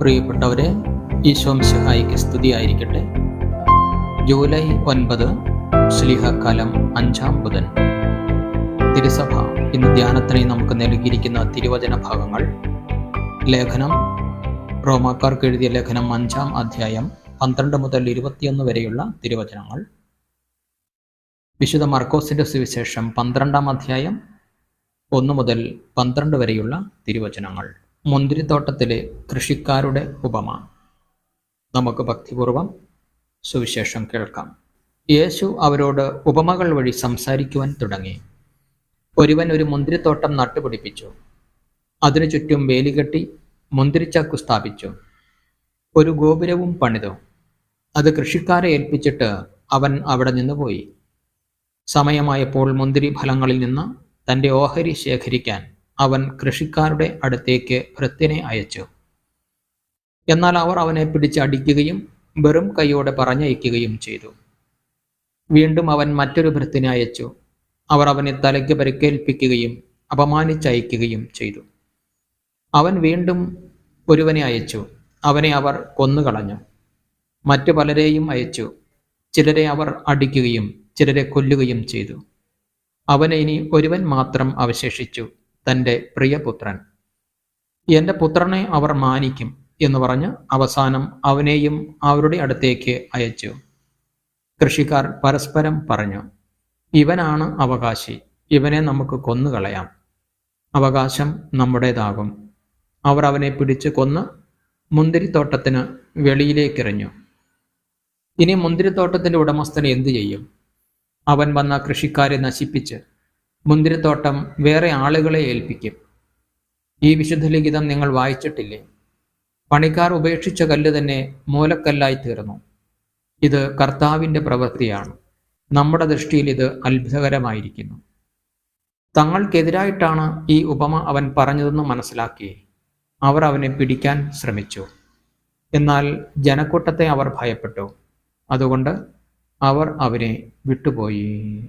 പ്രിയപ്പെട്ടവരെ ഈശോംശഹായിക്ക് സ്തുതിയായിരിക്കട്ടെ. ജൂലൈ ഒൻപത് ശ്ലീഹക്കാലം അഞ്ചാം ബുധൻ. തിരുസഭ ഇന്ന് ധ്യാനത്തിനായി നമുക്ക് നൽകിയിരിക്കുന്ന തിരുവചന ഭാഗങ്ങൾ. ലേഖനം റോമാക്കാർക്ക് എഴുതിയ ലേഖനം അഞ്ചാം അധ്യായം പന്ത്രണ്ട് മുതൽ ഇരുപത്തിയൊന്ന് വരെയുള്ള തിരുവചനങ്ങൾ. വിശുദ്ധ മർക്കോസിന്റെ സുവിശേഷം പന്ത്രണ്ടാം അധ്യായം ഒന്ന് മുതൽ പന്ത്രണ്ട് വരെയുള്ള തിരുവചനങ്ങൾ. മുന്തിരിത്തോട്ടത്തിലെ കൃഷിക്കാരുടെ ഉപമ. നമുക്ക് ഭക്തിപൂർവം സുവിശേഷം കേൾക്കാം. യേശു അവരോട് ഉപമകൾ വഴി സംസാരിക്കുവാൻ തുടങ്ങി. ഒരുവൻ ഒരു മുന്തിരിത്തോട്ടം നട്ടുപിടിപ്പിച്ചു. അതിനു ചുറ്റും വേലികെട്ടി മുന്തിരിച്ചക്കു സ്ഥാപിച്ചു. ഒരു ഗോപുരവും പണിതു. അത് കൃഷിക്കാരെ ഏൽപ്പിച്ചിട്ട് അവൻ അവിടെ നിന്ന് പോയി സമയമായപ്പോൾ മുന്തിരി ഫലങ്ങളിൽ നിന്ന് തന്റെ ഓഹരി ശേഖരിക്കാൻ അവൻ കൃഷിക്കാരുടെ അടുത്തേക്ക് ഭൃത്യനെ അയച്ചു. എന്നാൽ അവർ അവനെ പിടിച്ചടിക്കുകയും വെറും കൈയോടെ പറഞ്ഞയക്കുകയും ചെയ്തു. വീണ്ടും അവൻ മറ്റൊരു ഭൃത്തിനെ അയച്ചു. അവർ അവനെ തലയ്ക്ക് പരിക്കേൽപ്പിക്കുകയും അപമാനിച്ചയക്കുകയും ചെയ്തു. അവൻ വീണ്ടും ഒരുവനെ അയച്ചു. അവനെ അവർ കൊന്നുകളഞ്ഞു. മറ്റു പലരെയും അയച്ചു. ചിലരെ അവർ അടിക്കുകയും ചിലരെ കൊല്ലുകയും ചെയ്തു. അവനെ ഇനി ഒരുവൻ മാത്രം അവശേഷിച്ചു. തന്റെ പ്രിയപുത്രൻ. എന്റെ പുത്രനെ അവർ മാനിക്കും എന്ന് പറഞ്ഞ് അവസാനം അവനെയും അവരുടെ അടുത്തേക്ക് അയച്ചു. കൃഷിക്കാർ പരസ്പരം പറഞ്ഞു ഇവനാണ് അവകാശി ഇവനെ നമുക്ക് കൊന്നുകളയാം. അവകാശം നമ്മുടേതാകും. അവർ അവനെ പിടിച്ച് കൊന്ന് മുന്തിരിത്തോട്ടത്തിന് വെളിയിലേക്കെറിഞ്ഞു. ഇനി മുന്തിരിത്തോട്ടത്തിന്റെ ഉടമസ്ഥന് എന്തു ചെയ്യും? അവൻ വന്ന കൃഷിക്കാരെ നശിപ്പിച്ച് മുന്തിരിത്തോട്ടം വേറെ ആളുകളെ ഏൽപ്പിക്കും. ഈ വിശുദ്ധ ലിഖിതം നിങ്ങൾ വായിച്ചിട്ടില്ലേ? പണിക്കാർ ഉപേക്ഷിച്ച കല്ല് തന്നെ മൂലക്കല്ലായി തീർന്നു. ഇത് കർത്താവിന്റെ പ്രവൃത്തിയാണ്. നമ്മുടെ ദൃഷ്ടിയിൽ ഇത് അത്ഭുതകരമായിരിക്കുന്നു. തങ്ങൾക്കെതിരായിട്ടാണ് ഈ ഉപമ അവൻ പറഞ്ഞതെന്ന് മനസ്സിലാക്കി. അവർ അവനെ പിടിക്കാൻ ശ്രമിച്ചു. എന്നാൽ ജനക്കൂട്ടത്തെ അവർ ഭയപ്പെട്ടു. അതുകൊണ്ട് അവർ അവനെ വിട്ടുപോയി.